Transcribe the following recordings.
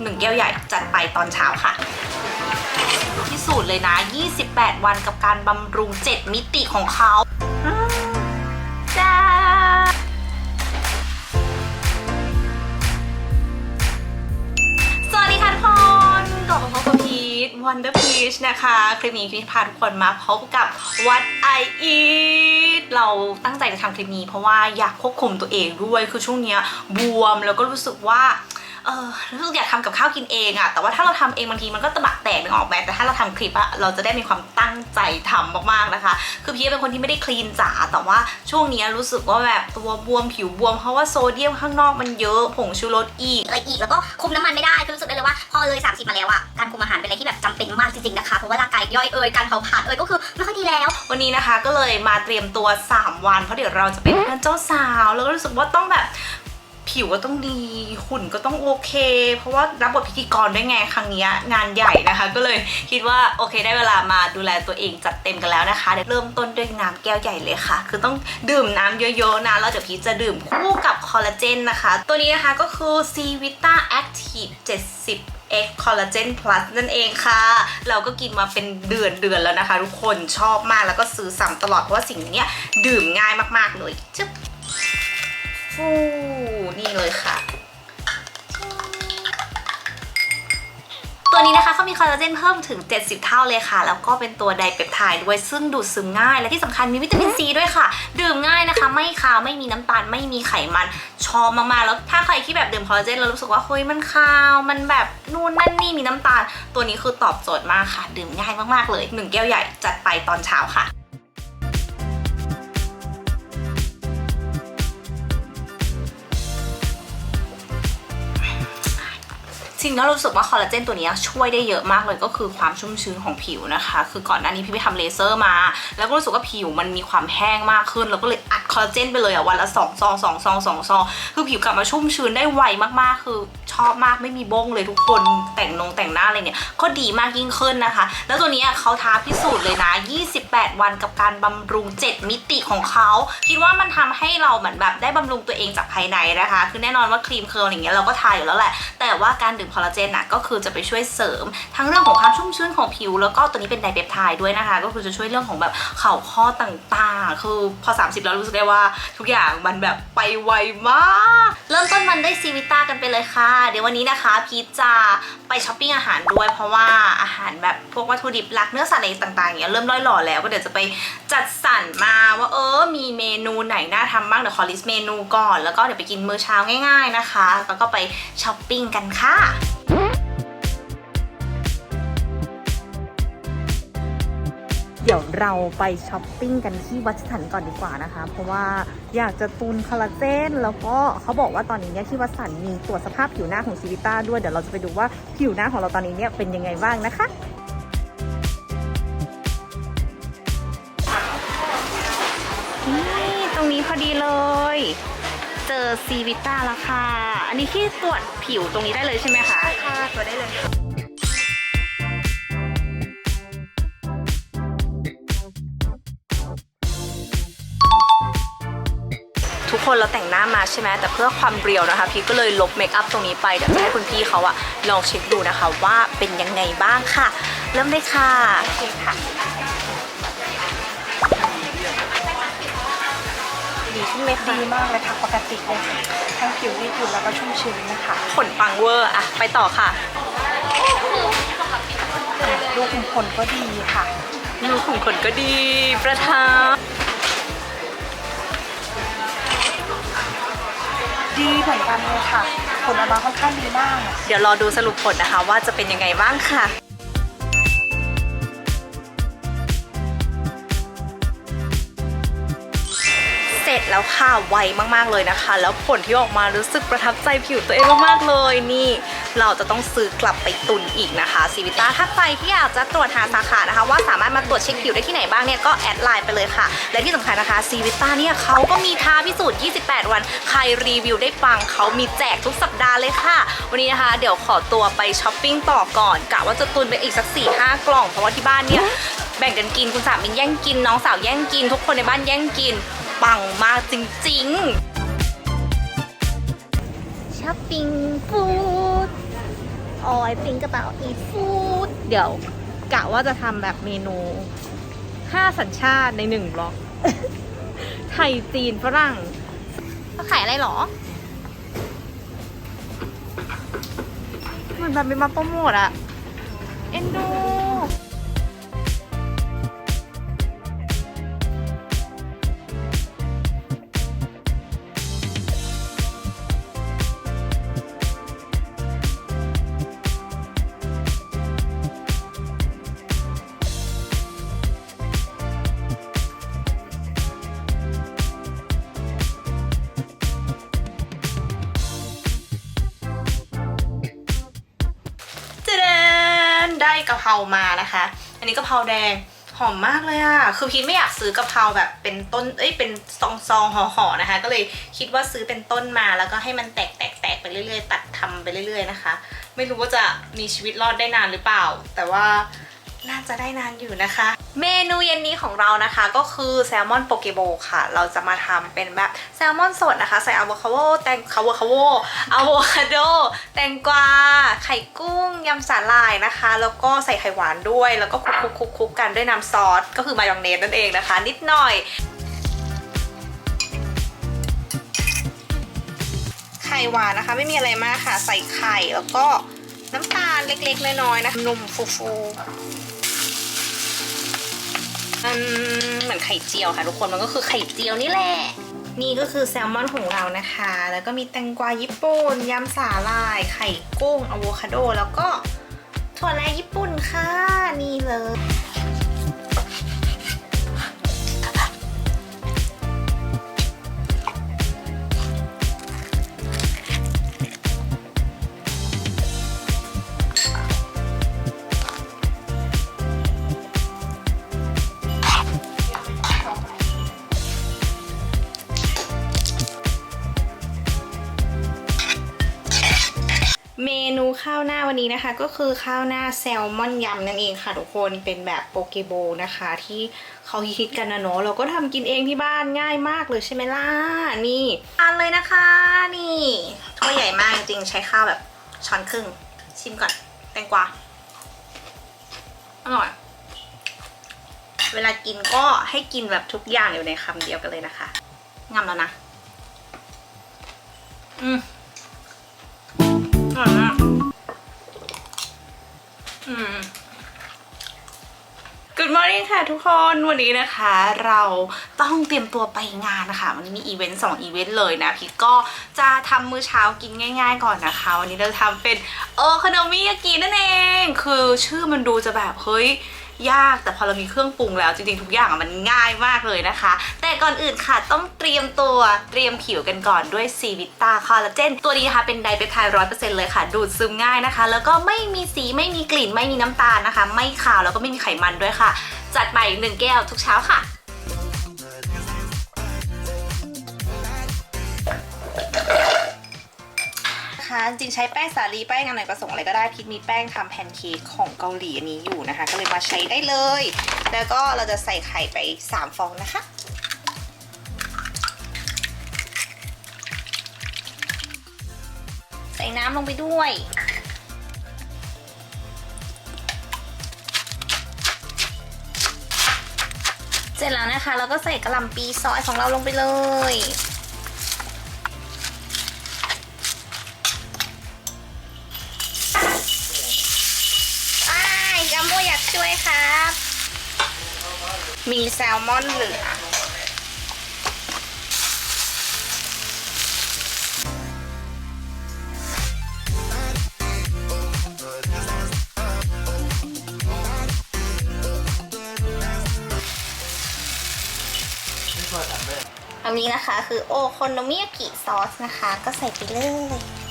หนึ่งแก้วใหญ่จัดไปตอนเช้าค่ะพิสูจน์เลยนะ 28 วันกับการบำรุง 7 มิติของเขาจ้าสวัสดีค่ะทุกคนกลับมาพบกับพีท Wonder Peach นะคะ คลิปนี้พีทพาทุกคนมาพบกับ What I Eat เราตั้งใจจะทำคลิปนี้เพราะว่าอยากควบคุมตัวเองด้วย คือช่วงเนี้ยบวมแล้วก็รู้สึกว่า เออรู้สึกอยากทำกับข้าวกินเองอะแต่ว่าถ้าเราทำเองบางทีมันก็ตะบะแตกนึกออกไหมแต่ถ้าเราทำคลิปอะเราจะได้มีความตั้งใจทำมากๆนะคะ คือพี่เป็นคนที่ไม่ได้คลีนจ๋าแต่ว่าช่วงเนี้ยรู้สึกว่าแบบตัวบวมผิวบวมเพราะว่าโซเดียมข้างนอกมันเยอะผงชูรสอีกอะไรอีกแล้วก็คุมน้ำมันไม่ได้คือรู้สึกได้เลยว่าพอเลย 30 มาแล้วอะการคุมอาหารเป็นอะไรที่แบบจำเป็นมากจริงๆนะคะเพราะว่าร่างกายย่อยเอยการเผาผลาญเอยก็คือไม่ค่อยดีแล้ว วันนี้นะคะก็เลยมาเตรียมตัว 3 วันเพราะเดี๋ยวเราจะเป็นเพื่อนเจ้าสาว แล้วก็รู้สึกว่าต้องแบบ ผิวก็ต้องดีหุ่นก็ต้องโอเค เพราะว่ารับบทพิธีกรด้วยไงครั้งเนี้ยงานใหญ่นะคะ ก็เลยคิดว่าโอเคได้เวลามาดูแลตัวเองจัดเต็มกันแล้วนะคะเดี๋ยวเริ่มต้นด้วยน้ำแก้วใหญ่เลยค่ะ คือต้องดื่มน้ำเยอะๆนะแล้วเดี๋ยวพีจะดื่มคู่กับคอลลาเจนนะคะ ตัวนี้นะคะก็คือ C Vita Active 70 X Collagen Plus นั่นเองค่ะ เราก็กินมาเป็นเดือนเดือนๆแล้วนะคะ ทุกคนชอบมากแล้วก็ซื้อซ้ำตลอดเพราะว่าสิ่งนี้ดื่มง่ายมากๆเลยจึ๊บฟู นี่เลยค่ะ ตัวนี้นะคะเขามีคอลลาเจนเพิ่มถึง 70 เท่าเลยค่ะ แล้วก็เป็นตัวไดเปปไทด์ด้วยซึ่งดูดซึมง่าย และที่สำคัญมีวิตามินซีด้วยค่ะ ดื่มง่ายนะคะ ไม่คาวไม่มีน้ำตาลไม่มีไขมันชอบมากๆแล้วถ้าใครที่แบบดื่มคอลลาเจนแล้วรู้สึกว่าเฮ้ยมันคาวมันแบบนู่นนั่นนี่มีน้ำตาล ตัวนี้คือตอบโจทย์มากค่ะ ดื่มง่ายมากๆเลย 1 แก้วใหญ่จัดไปตอนเช้าค่ะ จริงแล้วเรารู้สึกว่าคอลลาเจนตัวนี้ช่วยได้เยอะมากเลยก็คือความชุ่มชื้นของผิวนะคะ คือก่อนหน้านี้พี่ไปทำเลเซอร์มา แล้วก็รู้สึกว่าผิวมันมีความแห้งมากขึ้น แล้วก็เลยอัดคอลลาเจนไปเลยอะวันละสองซองสองซองสองซองคือผิวกลับมาชุ่มชื้นได้ไวมากๆ คือชอบมากไม่มีบ้งเลยทุกคนแต่งนงแต่งหน้าอะไรเนี่ยก็ดีมากยิ่งขึ้นนะคะ แล้วตัวนี้เขาท้าพิสูจน์เลยนะ 28 วันกับการบำรุง 7 มิติของเขาคิดว่ามันทำให้เราเหมือนแบบได้บำรุงตัวเองจากภายในนะคะ คือแน่นอนว่าครีมเคิร์ลอย่างเงี้ยเราก็ทาอยู่แล้วแหละ แต่ว่าการดื่มคอลลาเจนนะก็คือจะไปช่วยเสริม ทั้งเรื่องของความชุ่มชื้นของผิว แล้วก็ตัวนี้เป็นไดเปปไทด์ด้วยนะคะ ก็คือจะช่วยเรื่องของแบบเข่าข้อต่างๆ คือพอ 30 แล้วรู้สึกได้ว่า ทุกอย่างมันแบบไปไวมาก เริ่มต้นวันได้ซีวิต้ากันไปเลยค่ะ เดี๋ยววันนี้นะคะพีชจะไปช้อปปิ้งอาหารด้วย เพราะว่าอาหารแบบพวกวัตถุดิบหลักเนื้อสัตว์อะไรต่างๆอย่างเงี้ยเริ่มร่อยหล่อแล้วก็เดี๋ยวจะไปจัดสรรมาว่าเออมีเมนูไหนน่าทำบ้างเดี๋ยวขอลิสต์เมนูก่อน แล้วก็เดี๋ยวไปกินมื้อเช้าง่าย ๆนะคะ แล้วก็ไปช้อปปิ้งกันค่ะ เดี๋ยวเราไปช้อปปิ้งกันที่วัดสันก่อนดีกว่านะคะ เพราะว่าอยากจะตุนคอลลาเจน แล้วก็เขาบอกว่าตอนนี้เนี่ยที่วัดสันมีตรวจสภาพผิวหน้าของซีวิต้าด้วย เดี๋ยวเราจะไปดูว่าผิวหน้าของเราตอนนี้เนี่ยเป็นยังไงบ้างนะคะนี่ตรงนี้พอดีเลย เจอซีวิต้าแล้วค่ะ อันนี้ที่ตรวจผิวตรงนี้ได้เลยใช่ไหมคะค่ะตัวได้เลย ค่ะทุกคนเราแต่งหน้ามาใช่ไหมแต่เพื่อความเรียวนะคะพี่ก็เลยลบเมคอัพตรงนี้ไปเดี๋ยวจะให้คุณพี่เขาอะลองเช็คดูนะคะว่าเป็นยังไงบ้างค่ะ เริ่มเลยค่ะโอเคค่ะดีขึ้นไหมคะดีมากเลยค่ะปกติเลยค่ะทั้งผิวยืดหยุ่นแล้วก็ชุ่มชื้นนะคะขนปังเวอร์อะไปต่อค่ะลูกขุมขนก็ดีค่ะรูขุมขนก็ดีประทับ ดีเหมือนกันเลยค่ะ ผลออกมาค่อนข้างดีมาก เดี๋ยวรอดูสรุปผลนะคะ ว่าจะเป็นยังไงบ้างค่ะเสร็จแล้วค่ะไวมากๆเลยนะคะ แล้วผลที่ออกมารู้สึกประทับใจผิวตัวเองมากๆเลยนี่ เราจะต้องซื้อกลับไปตุนอีกนะคะซีวิต้าถ้าใครที่อยากจะตรวจหาสาขานะคะ ว่าสามารถมาตรวจเช็คผิวได้ที่ไหนบ้างเนี่ยก็แอดไลน์ไปเลยค่ะ และที่สำคัญนะคะซีวิต้าเนี่ยเขาก็มีท้าพิสูจน์ 28 วัน ใครรีวิวได้ปังเขามีแจกทุกสัปดาห์เลยค่ะ วันนี้นะคะ เดี๋ยวขอตัวไปช้อปปิ้งต่อก่อนกะว่าจะตุนไปอีกสัก4ี่ห้ากล่องเพราะว่าที่บ้านเนี่ยแบ่งกันกินคุณสามีแย่งกิน น้องสาวแย่งกิน ทุกคนในบ้านแย่งกิน ปังมากจริงๆช้อปปิ้งฟู้ด all I think about is food เดี๋ยวกะว่าจะทำแบบเมนู 5 สัญชาติในหนึ่งบล็อก ไทยจีนฝรั่งเขาขายอะไรหรอ เหมือนแบบมีมาโปรโมทอะเอ็นดู มานะคะ อันนี้กะเพราแดงหอมมากเลยอะคือพีทไม่อยากซื้อกะเพราแบบเป็นต้น เอ้ย เป็นซองซองห่อห่อๆนะคะ ก็เลยคิดว่าซื้อเป็นต้นมาแล้วก็ให้มันแตกแตกแตกไปเรื่อยๆ ตัดทำไปเรื่อยๆนะคะ ไม่รู้ว่าจะมีชีวิตรอดได้นานหรือเปล่า แต่ว่า น่าจะได้นานอยู่นะคะ เมนูเย็นนี้ของเรานะคะก็คือแซลมอนโปเกโบค่ะ เราจะมาทำเป็นแบบแซลมอนสดนะคะ ใส่อะโวคาโดแตงคาโวคาโวอะโวคาโดแตงกวา ไข่กุ้งยำสาหร่ายนะคะ แล้วก็ใส่ไข่หวานด้วย แล้วก็คลุกๆๆๆกันด้วยน้ำซอส ก็คือมายองเนสนั่นเองนะคะ นิดหน่อยไข่หวานนะคะ ไม่มีอะไรมากค่ะ ใส่ไข่แล้วก็น้ำตาลเล็กๆ น้อยๆนะนมฟูๆ เหมือนไข่เจียวค่ะทุกคนมันก็คือไข่เจียวนี่แหละ นี่ก็คือแซลมอนของเรานะคะ แล้วก็มีแตงกวาญี่ปุ่นยำสาหร่าย ไข่กุ้งอะโวคาโด แล้วก็ถั่วแระญี่ปุ่นค่ะ นี่เลย นะคะก็คือข้าวหน้าแซลมอนยำนั่นเองค่ะทุกคนเป็นแบบโปเกโบนะคะ ที่เขาฮิตกันนะเนาะเราก็ทำกินเองที่บ้านง่ายมากเลยใช่ไหมล่ะนี่ทานเลยนะคะ นี่ถ้วยใหญ่มากจริงใช้ข้าวแบบช้อนครึ่ง ชิมก่อนแตงกวาอร่อยเวลากินก็ให้กินแบบทุกอย่างอยู่ในคำเดียวกันเลยนะคะงำแล้วนะ อืมอร่อยมาก Good morning ค่ะทุกคนวันนี้นะคะเราต้องเตรียมตัวไปงานนะคะวันนี้มีอีเวนต์สองอีเวนต์เลยนะพี่ก็จะทำมื้อเช้ากินง่าย ๆ ก่อนนะคะ วันนี้เราจะทำเป็นโอคโนมิยากินั่นเอง คือชื่อมันดูจะแบบเฮ้ย ยากแต่พอเรามีเครื่องปรุงแล้วจริงๆทุกอย่างมันง่ายมากเลยนะคะ แต่ก่อนอื่นค่ะต้องเตรียมตัวเตรียมผิวกันก่อนด้วยซีวิต้าคอลลาเจนตัวนี้นะคะเป็นไดเปปไทด์ร้อยเปอร์เซ็นต์เลยค่ะ ดูดซึมง่ายนะคะ แล้วก็ไม่มีสีไม่มีกลิ่นไม่มีน้ำตาลนะคะ ไม่ขาวแล้วก็ไม่มีไขมันด้วยค่ะ จัดไปหนึ่งแก้วทุกเช้าค่ะ จริงใช้แป้งสาลีแป้งอะไรก็ส่งอะไรก็ได้พิกมีแป้งทำแพนเค้กของเกาหลีอันนี้อยู่นะคะ ก็เลยมาใช้ได้เลย แล้วก็เราจะใส่ไข่ไป 3 ฟองนะคะ ใส่น้ำลงไปด้วยเสร็จแล้วนะคะเราก็ใส่กระหล่ำปีซอยของเราลงไปเลย มโบอยากช่วยครับ มีแซลมอนเหลืออันนี้นะคะคือโอโคโนมิยากิซอสนะคะ ก็ใส่ไปเลย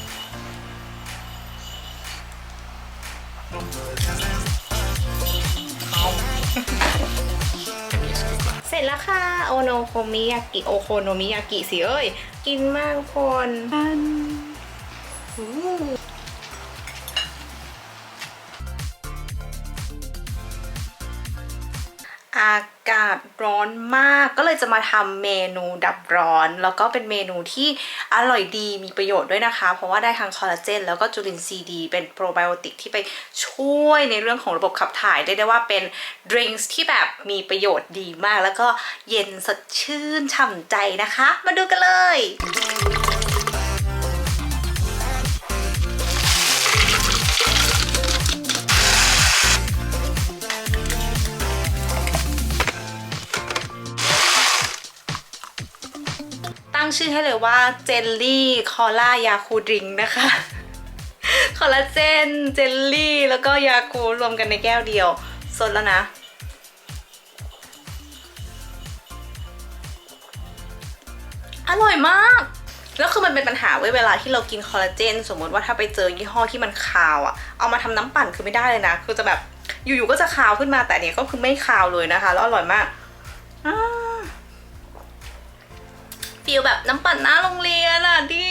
จแล้วค่ะ โอโนโคมิยากิ โอโคโนมิยากิสิเอ้ย กินมากทุกคนอู้อ อากาศร้อนมากก็เลยจะมาทำเมนูดับร้อน แล้วก็เป็นเมนูที่อร่อยดีมีประโยชน์ด้วยนะคะ เพราะว่าได้ทั้งคอลลาเจนแล้วก็จุลินทรีย์ดี เป็นโปรไบโอติกที่ไปช่วยในเรื่องของระบบขับถ่ายได้ได้ว่าเป็นดริงก์ที่แบบมีประโยชน์ดีมาก แล้วก็เย็นสดชื่นฉ่ำใจนะคะ มาดูกันเลย ชื่อให้เลยว่าเจลลี่คอล่ายาคูดริงนะคะ คอลลาเจน เจลลี่ แล้วก็ยาคูรวมกันในแก้วเดียว สดแล้วนะอร่อยมาก แล้วคือมันเป็นปัญหาเว้ยเวลาที่เรากินคอลลาเจน สมมติว่าถ้าไปเจอยี่ห้อที่มันคาวอะเอามาทำน้ำปั่นคือไม่ได้เลยนะ คือจะแบบอยู่ๆก็จะคาวขึ้นมาแต่เนี้ยก็คือไม่คาวเลยนะคะ แล้วอร่อยมาก ฟีลแบบน้ำปั่นหน้าโรงเรียนอะดี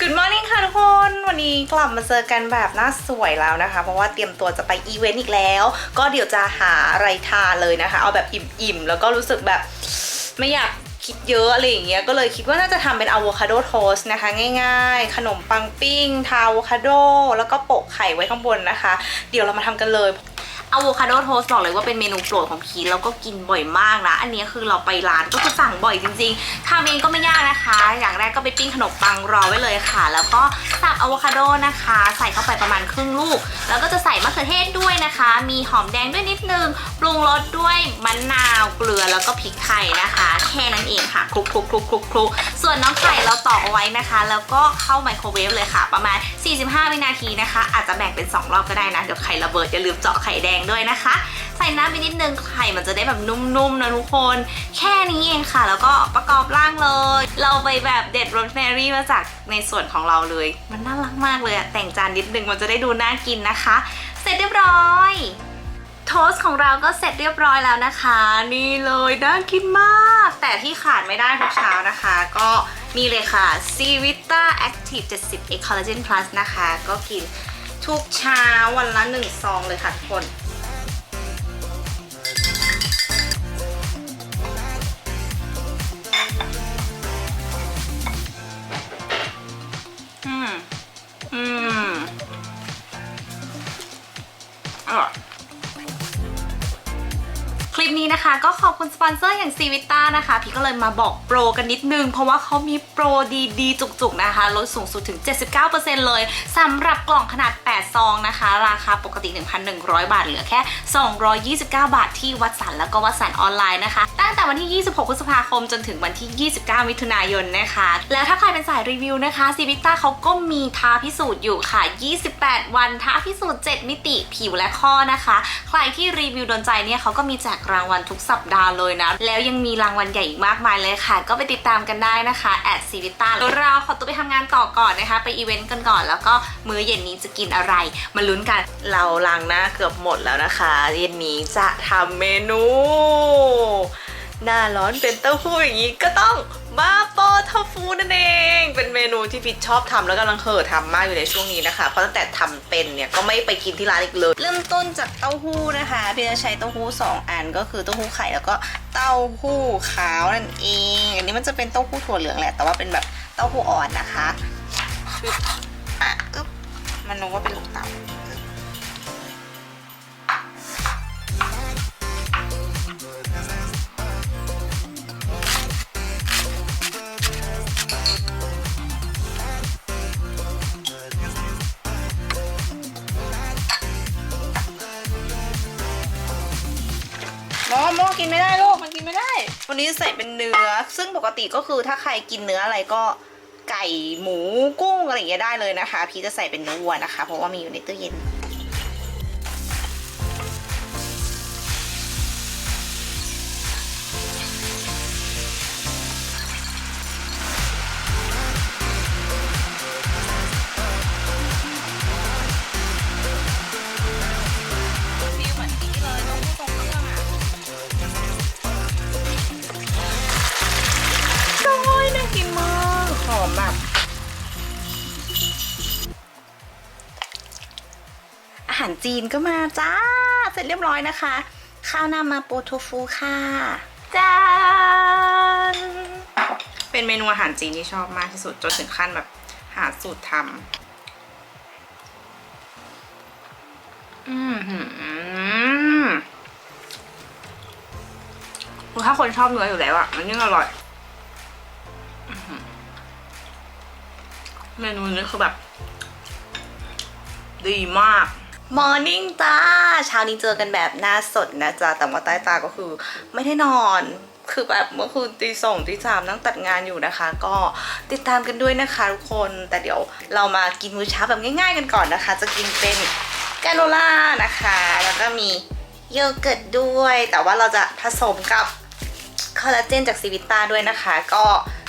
Good morning ค่ะทุกคน วันนี้กลับมาเจอกันแบบหน้าสวยแล้วนะคะ เพราะว่าเตรียมตัวจะไปอีเวนต์อีกแล้ว ก็เดี๋ยวจะหาอะไรทานเลยนะคะ เอาแบบอิ่มๆ แล้วก็รู้สึกแบบไม่อยากคิดเยอะอะไรอย่างเงี้ยก็เลยคิดว่าน่าจะทำเป็นอะโวคาโดโทสต์นะคะ ง่ายๆ ขนมปังปิ้ง ทาอะโวคาโด แล้วก็โปะไข่ไว้ข้างบนนะคะ เดี๋ยวเรามาทำกันเลย อะโวคาโดโทสต์บอกเลยว่าเป็นเมนูโปรดของพีทแล้วก็กินบ่อยมากนะ อันนี้คือเราไปร้านก็คือสั่งบ่อยจริงๆทำเองก็ไม่ยากนะคะ อย่างแรกก็ไปปิ้งขนมปังรอไว้เลยค่ะ แล้วก็สับอะโวคาโดนะคะ ใส่เข้าไปประมาณครึ่งลูก แล้วก็จะใส่มะเขือเทศด้วยนะคะ มีหอมแดงด้วยนิดนึงปรุงรสด้วยมะนาวเกลือแล้วก็พริกไทยนะคะ แค่นั้นเองค่ะคลุกคลุกคลุกคลุกคลุกส่วนน้องไข่เราตอกเอาไว้นะคะ แล้วก็เข้าไมโครเวฟเลยค่ะ ประมาณ 45 วินาทีนะคะ อาจจะแบ่งเป็น 2 รอบก็ได้นะเดี๋ยวไข่ระเบิดอย่าลืมเจาะไข่แดงด้วยนะคะ ใส่น้ำไปนิดนึงไข่มันจะได้แบบนุ่มๆนะทุกคน แค่นี้เองค่ะ แล้วก็ประกอบร่างเลย เราไปแบบเด็ดโรสแมรี่มาจากในส่วนของเราเลย มันน่ารักมากเลยอะแต่งจานนิดนึงมันจะได้ดูน่ากินนะคะ เสร็จเรียบร้อยโทสต์ของเราก็เสร็จเรียบร้อยแล้วนะคะ นี่เลยน่ากินมาก แต่ที่ขาดไม่ได้ทุกเช้านะคะ ก็นี่เลยค่ะ c v i t a Active 70 X Collagen Plus นะคะ ก็กินทุกเช้าวันละ 1 ซองเลยค่ะทุกคน อร่อยค ลิปนี้นะคะก็ขอบคุณสปอนเซอร์อย่างซีวิต้านะคะ พี่ก็เลยมาบอกโปรกันนิดนึง เพราะว่าเขามีโปรดีๆ จุกๆนะคะ ลดสูงสุดถึง 79%เลยสำหรับกล่องขนาด 8 ซองนะคะ ราคาปกติ 1,100 บาท เหลือแค่ 229 บาทที่วัดสันแล้วก็วัดสันออนไลน์นะคะ ตั้งแต่วันที่ 26 พฤษภาคมจนถึงวันที่ 29 มิถุนายนนะคะ แล้วถ้าใครเป็นสายรีวิวนะคะซีวิต้าเขาก็มีท้าพิสูจน์อยู่ค่ะ 28 วันท้าพิสูจน์ 7 มิติผิวและข้อนะคะ ใครที่รีวิวโดนใจเนี่ยเขาก็มีแจกรางวัลทุกสัปดาห์เลยนะ แล้วยังมีรางวัลใหญ่อีกมากมายเลยค่ะ ก็ไปติดตามกันได้นะคะแอดซีวิต้าเราขอตัวไปทำงานต่อก่อนนะคะ ไปอีเวนต์กันก่อนแล้วก็มื้อเย็นนี้จะกินอะไร มาลุ้นกันเราล้างหน้าเกือบหมดแล้วนะคะ เย็นนี้จะทำเมนู หน้าร้อนเป็นเต้าหู้อย่างนี้ก็ต้องมาโป ทอฟูนั่นเอง เป็นเมนูที่พิชชอบทำแล้วกำลังเห่อทำมากอยู่ในช่วงนี้นะคะ เพราะตั้งแต่ทำเป็นเนี่ยก็ไม่ไปกินที่ร้านอีกเลย เริ่มต้นจากเต้าหู้นะคะพี่จะใช้เต้าหู้สองอันก็คือเต้าหู้ไข่แล้วก็เต้าหู้ขาวนั่นเอง อันนี้มันจะเป็นเต้าหู้ถั่วเหลืองแหละ แต่ว่าเป็นแบบเต้าหู้อ่อนนะคะชึบอะอึ๊บมันนึกว่าเป็นลูกเต๋า กินไม่ได้ลูกมันกินไม่ได้ วันนี้ใส่เป็นเนื้อ ซึ่งปกติก็คือถ้าใครกินเนื้ออะไรก็ไก่หมูกุ้งอะไรอย่างเงี้ยได้เลยนะคะ พี่จะใส่เป็นเนื้อวัวนะคะ เพราะว่ามีอยู่ในตู้เย็น นก็มาจ้า เสร็จเรียบร้อยนะคะ ข้าวหน้ามาโปโทฟูค่ะจ้านเป็นเมนูอาหารจีนที่ชอบมากที่สุดจนถึงขั้นแบบหาสูตรทำอืมหืมคือถ้าคนชอบเนื้ออยู่แล้วอะมันยิ่งอร่อยเมนูนี้คือแบบ ดีมาก มอร์นิ่งจ้าเช้านี้เจอกันแบบหน้าสดนะจ๊ะ แต่ว่าใต้ตาก็คือไม่ได้นอน คือแบบเมื่อคืนตีสองตีสามนั่งตัดงานอยู่นะคะ ก็ติดตามกันด้วยนะคะทุกคน แต่เดี๋ยวเรามากินมื้อเช้าแบบง่ายๆกันก่อนนะคะ จะกินเป็นแกโนล่านะคะ แล้วก็มีโยเกิร์ตด้วย แต่ว่าเราจะผสมกับคอลลาเจนจากซีวิต้าด้วยนะคะ ก็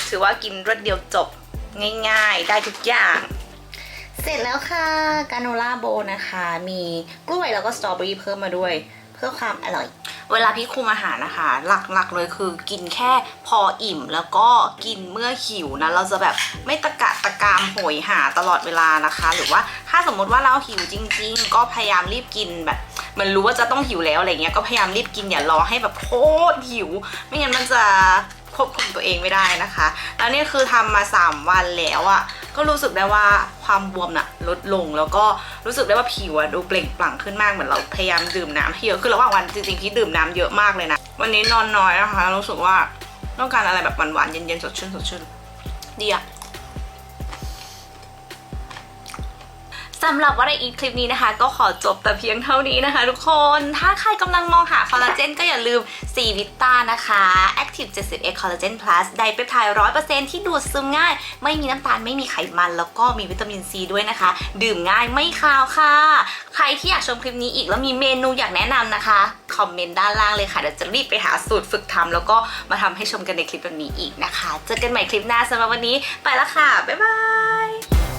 ถือว่ากินรวดเดียวจบง่ายๆ ได้ทุกอย่าง เสร็จแล้วค่ะกาโนล่าโบนะคะ มีกล้วยแล้วก็สตรอเบอรี่เพิ่มมาด้วย เพื่อความอร่อย เวลาพี่คุมอาหารนะคะ หลักๆเลยคือกินแค่พออิ่มแล้วก็กินเมื่อหิวนะ เราจะแบบไม่ตะกะตะกามโหยหาตลอดเวลานะคะ หรือว่าถ้าสมมติว่าเราหิวจริง ๆ ก็พยายามรีบกินแบบเหมันรู้ว่าจะต้องหิวแล้วอะไรเงี้ยก็พยายามรีบกินอย่ารอให้แบบโคตรหิว ไม่งั้นมันจะ ควบคุมตัวเองไม่ได้นะคะ แล้วนี่คือทำมา 3 วันแล้วอะก็รู้สึกได้ว่าความบวมน่ะลดลง แล้วก็รู้สึกได้ว่าผิวอะดูเปล่งปลั่งขึ้นมากเหมือนเราพยายามดื่มน้ำให้เยอะคือระหว่างวันจริงๆพี่ดื่มน้ำเยอะมากเลยนะ วันนี้นอนน้อยนะคะ รู้สึกว่าต้องการอะไรแบบหวานๆเย็นๆสดชื่นสดชื่นดีอะ สำหรับว่าในอีคลิปนี้นะคะ ก็ขอจบแต่เพียงเท่านี้นะคะ ทุกคนถ้าใครกำลังมองหาคอลลาเจนก็อย่าลืมซีวิต้านะคะ Active 70X Collagen Plus ไดเปปไทด์100%ที่ดูดซึมง่าย ไม่มีน้ำตาลไม่มีไขมัน แล้วก็มีวิตามินซีด้วยนะคะ ดื่มง่ายไม่คาวค่ะ ใครที่อยากชมคลิปนี้อีกแล้วมีเมนูอยากแนะนำนะคะคอมเมนต์ด้านล่างเลยค่ะเดี๋ยวจะรีบไปหาสูตรฝึกทำแล้วก็มาทำให้ชมกันในคลิปแบบนี้อีกนะคะ เจอกันใหม่คลิปหน้าสำหรับวันนี้ไปแล้วค่ะ บ๊ายบาย